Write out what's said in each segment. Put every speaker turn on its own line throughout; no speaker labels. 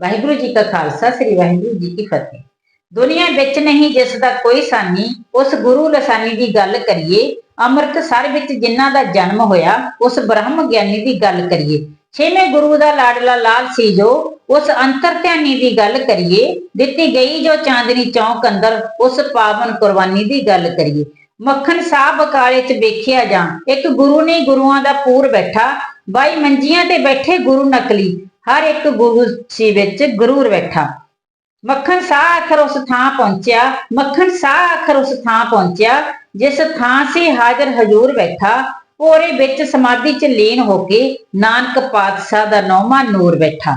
ਵਾਹਿਗੁਰੂ ਜੀ ਕਾ ਖਾਲਸਾ, ਸ੍ਰੀ ਵਾਹਿਗੁਰੂ ਜੀ ਕੀ ਫਤਿਹ। ਦੁਨੀਆ ਵਿੱਚ ਨਹੀਂ ਜਿਸ ਦਾ ਕੋਈ ਸਾਨੀ, ਉਸ ਗੁਰੂ ਲਸਾਨੀ ਦੀ ਗੱਲ ਕਰੀਏ ਅੰਮ੍ਰਿਤਸਰ ਵਿੱਚ ਜਿਨ੍ਹਾਂ ਦਾ ਜਨਮ ਹੋਇਆ, ਉਸ ਬ੍ਰਹਮ ਗਿਆਨੀ ਦੀ ਗੱਲ ਕਰੀਏ। ਛੇਵੇਂ ਗੁਰੂ ਦਾ ਲਾਡਲਾ ਲਾਲ ਸੀ ਜੋ, ਉਸ ਅੰਤਰ ਧਿਆਨੀ ਦੀ ਗੱਲ ਕਰੀਏ, ਦਿੱਤੀ ਗਈ ਜੋ ਚਾਂਦਨੀ ਚੌਂਕ ਅੰਦਰ, ਉਸ ਪਾਵਨ ਕੁਰਬਾਨੀ ਦੀ ਗੱਲ ਕਰੀਏ। ਮੱਖਣ ਸਾਹਿਬ ਬਕਾਲੇ 'ਚ ਵੇਖਿਆ ਜਾਂ, ਇੱਕ ਗੁਰੂ ਨੇ ਗੁਰੂਆਂ ਦਾ ਪੂਰ ਬੈਠਾ ਬਾਈ ਮੰਜੀਆਂ ਤੇ ਬੈਠੇ ਗੁਰੂ ਨਕਲੀ, ਹਰ ਇੱਕ ਗੁਰੂ ਸੀ ਵਿੱਚ ਗੁਰੂਰ ਬੈਠਾ। ਮੱਖਣ ਸਾਹ ਆਖਰ ਉਸ ਥਾਂ ਪਹੁੰਚਿਆ, ਮੱਖਣ ਸਾਹ ਆਖਰ ਉਸ ਥਾਂ ਪਹੁੰਚਿਆ, ਜਿਸ ਥਾਂ ਸੀ ਹਾਜ਼ਰ ਹਜੂਰ ਬੈਠਾ। ਪੋਰੇ ਵਿੱਚ ਸਮਾਧੀ 'ਚ ਲੀਨ ਹੋ ਕੇ ਨਾਨਕ ਪਾਤਸ਼ਾਹ ਦਾ ਨੌਵਾਂ ਨੂਰ ਬੈਠਾ।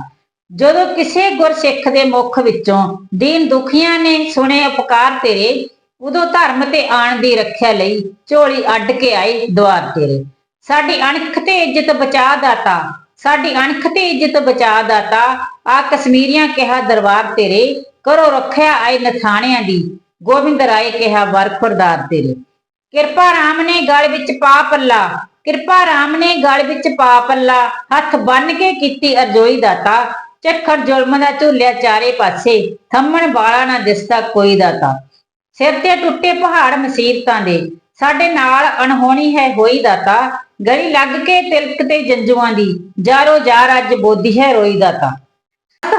ਜਦੋਂ ਕਿਸੇ ਗੁਰਸਿੱਖ ਦੇ ਮੁਖ ਵਿੱਚੋਂ ਦੀਨ ਦੁਖੀਆਂ ਨੇ ਸੁਣੇ ਉਪਕਾਰ ਤੇਰੇ, ਉਦੋਂ ਧਰਮ ਤੇ ਆਣ ਦੀ ਰੱਖਿਆ ਲਈ ਝੋਲੀ ਅੱਡ ਕੇ ਆਏ ਦੁਆਰ ਤੇਰੇ। ਸਾਡੀ ਅਣਖ ਤੇ ਇੱਜ਼ਤ ਬਚਾ ਦਾਤਾ, ਸਾਡੀ ਅਣਖ ਤੇ ਇੱਜ਼ਤ ਬਚਾ ਦਾਤਾ, ਆ ਕਸ਼ਮੀਰੀਆਂ ਕਿਹਾ ਦਰਬਾਰ ਤੇਰੇ, ਕਰੋ ਰੱਖਿਆ ਆਏ ਨਥਾਣਿਆਂ ਦੀ, ਗੋਬਿੰਦ ਰਾਏ ਕਿਹਾ ਵਰ ਖੁਰਦਾਰ ਤੇਰੇ। ਕਿਰਪਾ ਰਾਮ ਨੇ ਗਲ ਵਿੱਚ ਪਾ ਪੱਲਾ, ਕਿਰਪਾ ਰਾਮ ਨੇ ਗਲ ਵਿੱਚ ਪਾ ਪੱਲਾ, ਹੱਥ ਬੰਨ ਕੇ ਕੀਤੀ ਅਰਜ਼ੋਈ ਦਾਤਾ, ਚੱਖੜ ਜ਼ੁਲਮ ਦਾ ਝੂਲਿਆ ਚਾਰੇ ਪਾਸੇ, ਥੰਮਣ ਵਾਲਾ ਨਾ ਦਿਸਦਾ ਕੋਈ ਦਾਤਾ। ਸਿਰ ਤੇ ਟੁੱਟੇ ਪਹਾੜ ਮਸੀਬਤਾਂ ਦੇ ਸਾਡੇ ਨਾਲ ਅਣਹੋਣੀ ਹੈ ਹੋਈ ਦਾਤਾ, ਗਲੀ ਲੱਗ ਕੇ ਤਿਲਕ ਤੇ ਜੰਜੂਆਂ ਦੀ, ਜਾਰੋ ਜਾਰ ਅੱਜ ਬੋਦੀ ਹੈ ਰੋਈ ਦਾਤਾ।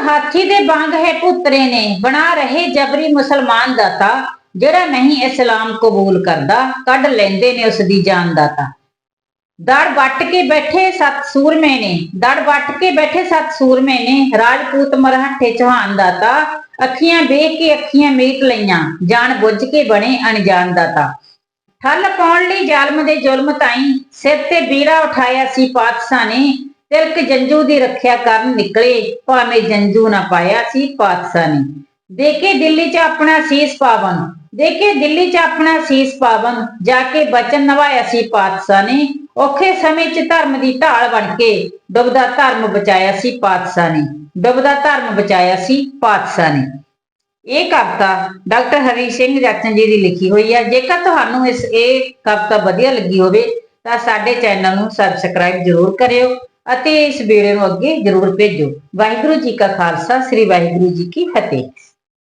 ਹਾਥੀ ਦੇ ਵਾਂਗ ਹੈ ਪੁੱਤਰੇ ਨੇ, ਬਣਾ ਰਹੇ ਜਬਰੀ ਮੁਸਲਮਾਨ ਦਾਤਾ। ਜਿਹੜਾ ਨਹੀਂ ਇਸਲਾਮ ਕਬੂਲ ਕਰਦਾ, ਕੱਢ ਲੈਂਦੇ ਨੇ ਉਸ ਦੀ ਜਾਨ ਦਾਤਾ। ਦੜ ਵੱਟ ਕੇ ਬੈਠੇ ਸਤ ਸੂਰਮੇ ਨੇ, ਦੜ ਵੱਟ ਕੇ ਬੈਠੇ ਸਤ ਸੂਰਮੇ ਨੇ, ਰਾਜਪੂਤ ਮਰਹੱਠੇ ਚੌਹਾਨ ਦਾਤਾ। ਅੱਖੀਆਂ ਵੇਖ ਕੇ ਅੱਖੀਆਂ ਮੀਟ ਲਈਆਂ, ਜਾਣ ਬੁੱਝ ਕੇ ਬਣੇ ਅਣਜਾਣ ਦਾਤਾ। ਠੱਲ ਪਾਉਣ ਲਈ ਜ਼ਾਲਮ ਦੇ ਜ਼ੁਲਮ ਤਾਈਂ ਸਿਰ ਤੇ ਬੀੜਾ ਉਠਾਇਆ ਸੀ ਪਾਤਸ਼ਾਹ ਨੇ, ਤਿਲਕ ਜੰਜੂ ਦੀ ਰੱਖਿਆ ਕਰਨ ਨਿਕਲੇ, ਭਾਵੇਂ ਜੰਜੂ ਨਾ ਪਾਇਆ ਸੀ ਪਾਤਸ਼ਾਹ ਨੇ। ਦੇਖੇ ਦਿੱਲੀ 'ਚ ਆਪਣਾ ਸੀਸ ਪਾਵਨ, ਦੇਖੇ ਦਿੱਲੀ 'ਚ ਆਪਣਾ ਸੀਸ ਪਾਵਨ, ਜਾ ਕੇ ਬਚਨ ਨਵਾਇਆ ਸੀ ਪਾਤਸ਼ਾਹ ਨੇ। ਔਖੇ ਸਮੇਂ 'ਚ ਧਰਮ ਦੀ ਢਾਲ ਬਣ ਕੇ ਡੁੱਬਦਾ ਧਰਮ ਬਚਾਇਆ ਸੀ ਪਾਤਸ਼ਾਹ ਨੇ ਡੁੱਬਦਾ ਧਰਮ ਬਚਾਇਆ ਸੀ ਪਾਤਸ਼ਾਹ ਨੇ। ਇਹ ਕਵਿਤਾ ਡਾਕਟਰ ਹਰੀ ਸਿੰਘ ਜੱਟਨ ਜੀ ਦੀ ਲਿਖੀ ਹੋਈ ਹੈ ਜੇਕਰ ਤੁਹਾਨੂੰ ਇਸ ਇਹ ਕਵਿਤਾ ਵਧੀਆ ਲੱਗੀ ਹੋਵੇ, ਤਾਂ ਸਾਡੇ ਚੈਨਲ ਨੂੰ ਸਬਸਕ੍ਰਾਈਬ ਜ਼ਰੂਰ ਕਰਿਓ ਅਤੇ ਇਸ ਵੀਡੀਓ ਨੂੰ ਅੱਗੇ ਜ਼ਰੂਰ ਭੇਜੋ। ਵਾਹਿਗੁਰੂ ਜੀ ਕਾ ਖਾਲਸਾ, ਸ੍ਰੀ ਵਾਹਿਗੁਰੂ ਜੀ ਕੀ ਫਤਿਹ।